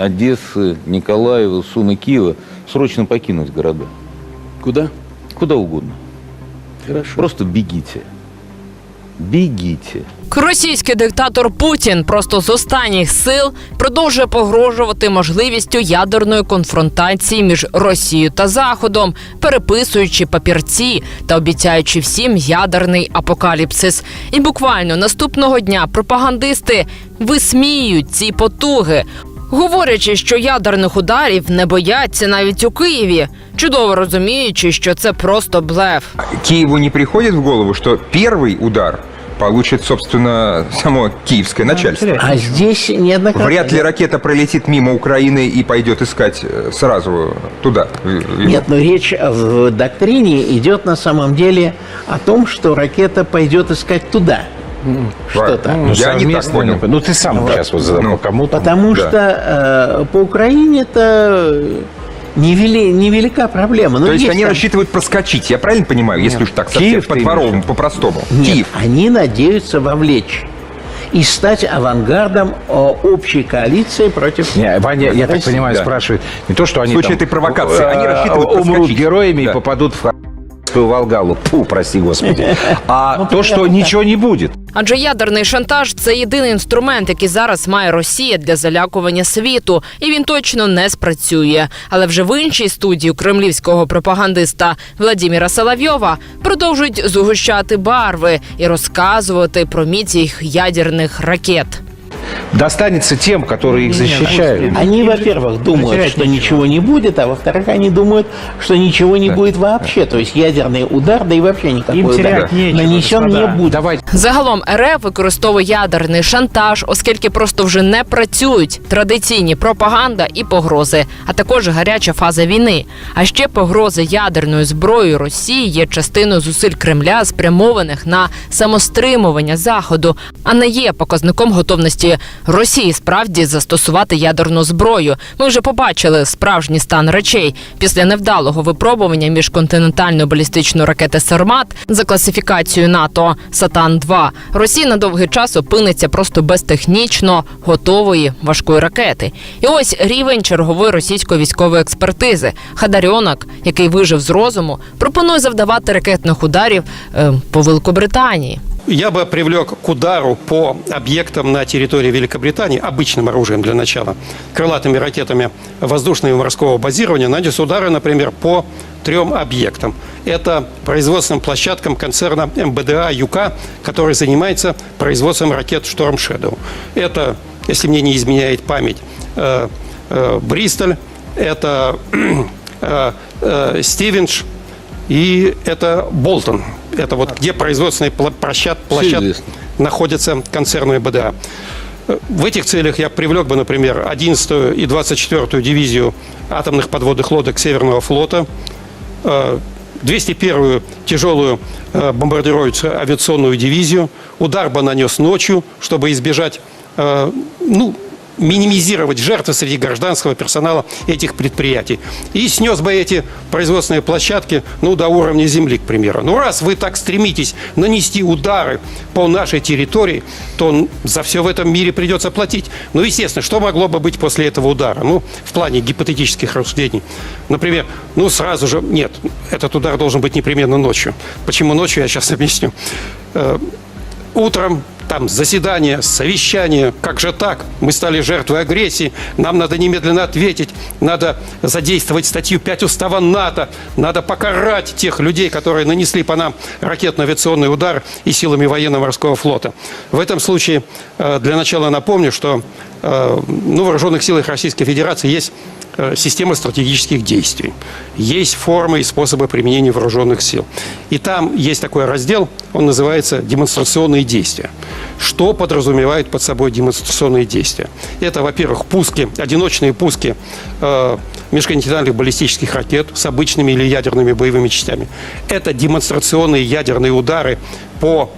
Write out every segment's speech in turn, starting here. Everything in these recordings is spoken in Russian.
Одессы, Николаева, Сумы, Киева срочно покинуть города. Куда? Куда угодно. Хорошо. Просто бегите. Бегите. Російський диктатор Путін просто з останніх сил продовжує погрожувати можливістю ядерної конфронтації між Росією та Заходом, переписуючи папірці та обіцяючи всім ядерний апокаліпсис. І буквально наступного дня пропагандисти висміюють ці потуги. Говорячи, що ядерних ударів не бояться навіть у Києві, чудово розуміючи, що це просто блеф. Киеву не приходит в голову, что первый удар получит, собственно, само киевское начальство. А здесь неоднократно... Вряд ли ракета пролетит мимо Украины и пойдет искать э, сразу туда. в- в- Нет, но речь в доктрине идет на самом деле о том, что ракета пойдет искать туда. Что-то. Ну, Я не так понял. Ну, ты сам сейчас вот задал Ну, кому-то. Потому Да. что э, по Украине это невели- невелика проблема. Но То есть они там- рассчитывают проскочить, я правильно понимаю, если уж так совсем по-дворовому, по-простому? Нет, Киев. они надеются вовлечь и стать авангардом э, общей коалиции против Не, Ваня, я так понимаю, Да. спрашивает не то, что они В случае там, этой провокации, они э, рассчитывают умрут проскочить. героями Да. и попадут в Волгалу. Фу, прости господи. А то, что ничего не будет. Адже ядерний шантаж це єдиний інструмент, який зараз має Росія для залякування світу, і він точно не спрацює. Але вже в іншій студії кремлівського пропагандиста Владіміра Соловйова продовжують згущати барви і розказувати про міць їх ядерних ракет Достанется тем, которые их защищают. Они, во-первых, думают, что ничего не будет, а во-вторых, они думают, что ничего не будет вообще. То есть ядерный удар, да и вообще никакой удар терять нечего, нанесен не господа. будет. Давайте Загалом РФ використовує ядерний шантаж, оскільки просто вже не працюють традиційні пропаганда і погрози, а також гаряча фаза війни. А ще погрози ядерною зброєю Росії є частиною зусиль Кремля, спрямованих на самостримування заходу, а не є показником готовності Росії справді застосувати ядерну зброю. Ми вже побачили справжній стан речей після невдалого випробування міжконтинентальної балістичної ракети Сармат за класифікацією НАТО Сатан 2 Росія на довгий час опиниться просто без технічно готової важкої ракети. І ось рівень чергової російської військової експертизи. Хадарьонок, який вижив з розуму, пропонує завдавати ракетних ударів е, по Великобританії. Я бы привлек к удару по объектам на территории Великобритании, обычным оружием для начала, крылатыми ракетами воздушного и морского базирования, нанес удары, например, по трем объектам. Это производственным площадкам концерна МБДА «Юка», который занимается производством ракет «Шторм Shadow». Это, если мне не изменяет память, э, э, Бристоль, это э, э, Стивенш, и это Болтон. Это вот где производственные пла- площад, находятся концерны БДА. Э, В этих целях я привлек бы, например, 11 и 24 дивизию атомных подводных лодок Северного флота, э, 201-ю тяжелую э, бомбардирующую авиационную дивизию. Удар бы нанес ночью, чтобы избежать, э, ну, минимизировать жертвы среди гражданского персонала этих предприятий. И снес бы эти производственные площадки ну, до уровня земли, к примеру. Ну, раз вы так стремитесь нанести удары по нашей территории, то за все в этом мире придется платить. Ну, естественно, что могло бы быть после этого удара? Ну, в плане гипотетических рассуждений. Например, ну, сразу же, нет, этот удар должен быть непременно ночью. Почему ночью, я сейчас объясню. Э, утром там заседание, совещание, как же так? Мы стали жертвой агрессии, нам надо немедленно ответить, надо задействовать статью 5 устава НАТО, надо покарать тех людей, которые нанесли по нам ракетно-авиационный удар и силами военно-морского флота. В этом случае э, для начала напомню, что ну, в вооруженных силах Российской Федерации есть э, система стратегических действий. Есть формы и способы применения вооруженных сил. И там есть такой раздел, он называется «Демонстрационные действия». Что подразумевает под собой демонстрационные действия? Это, во-первых, пуски, одиночные пуски э, межконтинентальных баллистических ракет с обычными или ядерными боевыми частями. Это демонстрационные ядерные удары по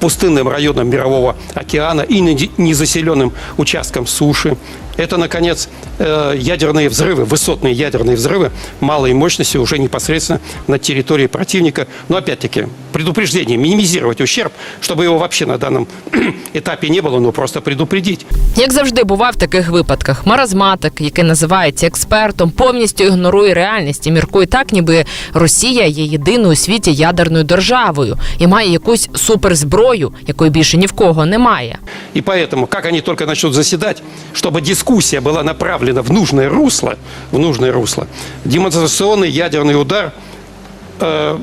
пустынным районам Мирового океана и незаселенным участкам суши. Это, наконец, э, ядерные взрывы, высотные ядерные взрывы малой мощности уже непосредственно на территории противника. Но, опять-таки, предупреждение, минимизировать ущерб, чтобы его вообще на данном этапе не было, но просто предупредить. Як завжди буває в таких випадках, маразматик, який називається експертом, повністю ігнорує реальність і міркує так, ніби Росія є єдиною у світі ядерною державою і має якусь суперзброю, якої більше ні в кого немає. И поэтому, как они только начнут заседать, чтобы дискуссия была направлена в нужное русло, в нужное русло, демонстрационный ядерный удар э,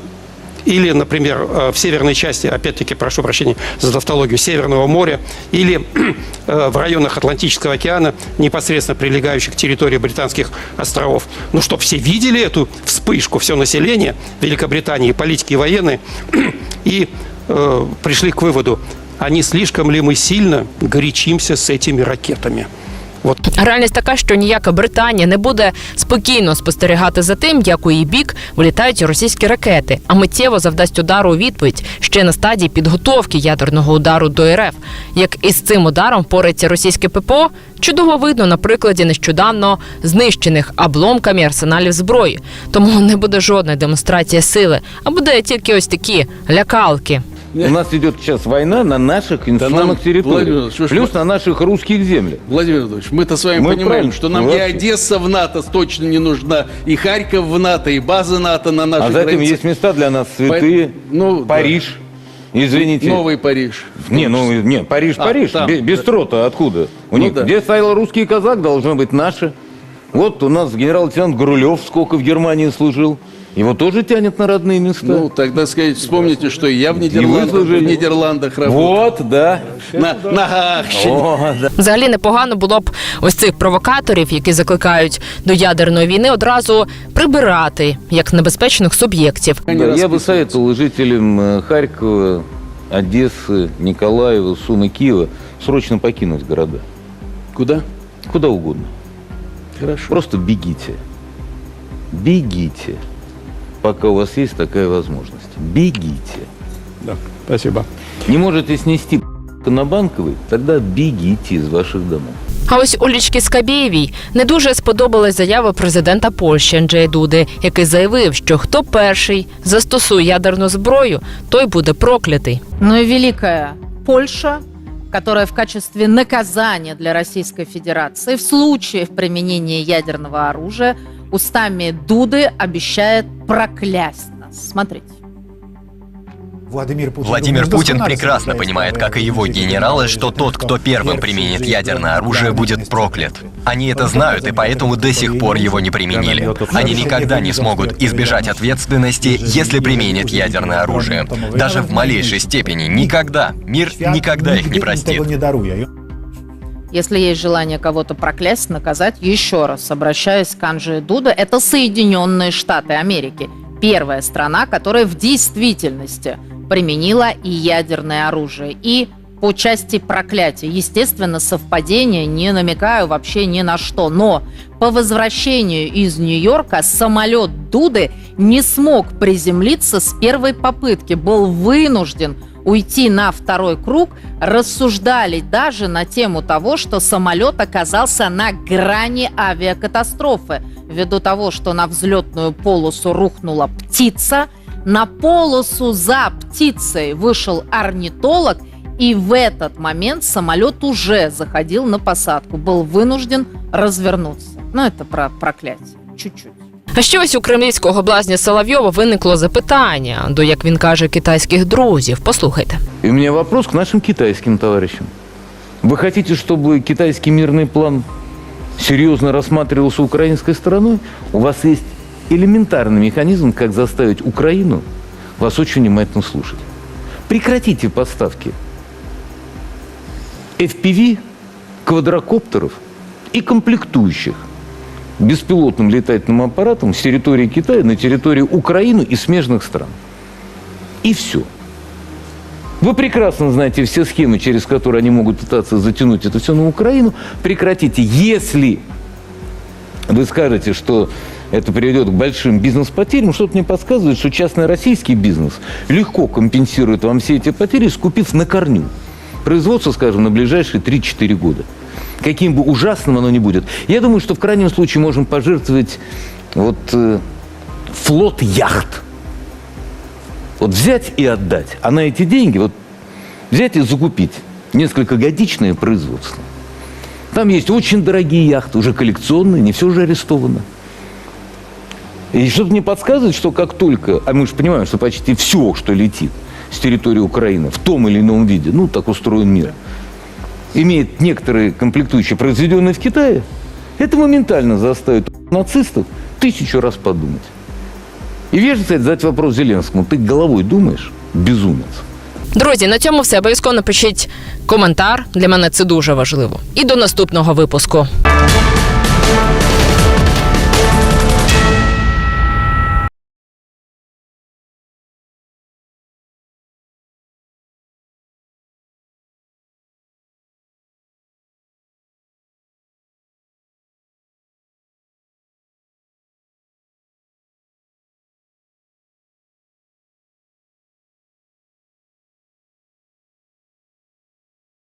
или, например, э, в северной части, опять-таки, прошу прощения за тавтологию, Северного моря, или э, в районах Атлантического океана, непосредственно прилегающих к территории британских островов. Ну, чтобы все видели эту вспышку, все население Великобритании, политики и военные, и э, пришли к выводу, а не слишком ли мы сильно горячимся с этими ракетами. Вот Реальність така, що ніяка Британія не буде спокійно спостерігати за тим, як у її бік вилітають російські ракети, а миттєво завдасть удару у відповідь ще на стадії підготовки ядерного удару до РФ. Як із цим ударом впорається російське ППО, чудово видно на прикладі нещодавно знищених обломками арсеналів зброї. Тому не буде жодної демонстрації сили, а буде тільки ось такі лякалки. У нас идет сейчас война на наших Владимир территориях, плюс на наших русских землях. Владимир Владимирович, мы-то с вами Мы понимаем, правильно, что нам ну, и. Одесса в НАТО точно не нужна, и Харьков в НАТО, и базы НАТО на нашей А за этим границе. есть места для нас святые. Ну, да. Париж. Извините. Новый Париж. Не, ну не, Париж, А, Париж. там, Бе- без трота откуда? У Ну них да. где стоял русский казак, должно быть наше. Вот у нас генерал-лейтенант Грулев сколько в Германии служил. Его тоже тянет на родные места. Ну, тогда сказать, вспомните, что и я в Нидерландах, в служили. Нидерландах работал. вот, да. На, на Гаагщине. О, да. Взагалі непогано було б ось цих провокаторів, які закликають до ядерної війни, одразу прибирати як небезпечних суб'єктів. Они Да, я бы расписываются. советовал жителям э, Харькова, Одессы, Николаева, Сумы, Киева срочно покинуть города. Куда? Куда угодно. Хорошо. Просто бегите. Бегите. Пока у вас есть такая возможность. Бегите. Да, спасибо. Не можете снести на банковый, тогда бегите из ваших домов. А ось Олічки Скабєєвій не дуже сподобалась заява президента Польщі Анджея Дуди, який заявив, що хто перший застосує ядерну зброю, той буде проклятий. но и великая Польша, которая в качестве наказания для Российской Федерации в случае применения ядерного оружия устами Дуды обещает проклясть нас. Смотрите. Владимир Путин, Владимир думаю, Путин прекрасно понимает, как и его генералы, что тот, кто первым применит ядерное оружие, будет проклят. Они это знают и поэтому до сих пор его не применили. Они никогда не смогут избежать ответственности, если применят ядерное оружие. Даже в малейшей степени. Никогда. Мир никогда их не простит. Если есть желание кого-то проклясть, наказать, еще раз обращаюсь к Анджею Дуда, это Соединенные Штаты Америки. Первая страна, которая в действительности применила и ядерное оружие. И по части проклятия. Естественно, совпадение не намекаю вообще ни на что. Но по возвращению из Нью-Йорка самолет Дуды не смог приземлиться с первой попытки. Был вынужден уйти на второй круг, рассуждали даже на тему того, что самолет оказался на грани авиакатастрофы. Ввиду того, что на взлетную полосу рухнула птица, на полосу за птицей вышел орнитолог, и в этот момент самолет уже заходил на посадку, был вынужден развернуться. Ну, это про проклятие. Чуть-чуть. А ще ось у кремлівського блазня Соловйова виникло запитання до, як він каже, китайських друзів. Послухайте. И у меня вопрос к нашим китайским товарищам. Вы хотите, чтобы китайский мирный план серьезно рассматривался украинской стороной? У вас есть элементарный механизм, как заставить Украину вас очень внимательно слушать. Прекратите поставки FPV, квадрокоптеров и комплектующих беспилотным летательным аппаратом с территории Китая на территорию Украины и смежных стран. И все. Вы прекрасно знаете все схемы, через которые они могут пытаться затянуть это все на Украину. Прекратите. Если вы скажете, что это приведет к большим бизнес-потерям, что-то мне подсказывает, что частный российский бизнес легко компенсирует вам все эти потери, скупив на корню производство, скажем, на ближайшие 3-4 года. Каким бы ужасным оно ни будет. Я думаю, что в крайнем случае можем пожертвовать вот э, флот яхт. Вот взять и отдать. А на эти деньги вот взять и закупить несколькогодичное производство. Там есть очень дорогие яхты, уже коллекционные, не все же арестовано. И что-то мне подсказывает, что как только, а мы же понимаем, что почти все, что летит с территории Украины в том или ином виде, ну, так устроен мир, имеет некоторые комплектующие, произведенные в Китае, это моментально заставит нацистов тысячу раз подумать. І вежно задать вопрос Зеленскому. Ти головою думаєш? Безумець. Друзі, на цьому все. Обов'язково напишіть коментар. Для мене це дуже важливо. І до наступного випуску.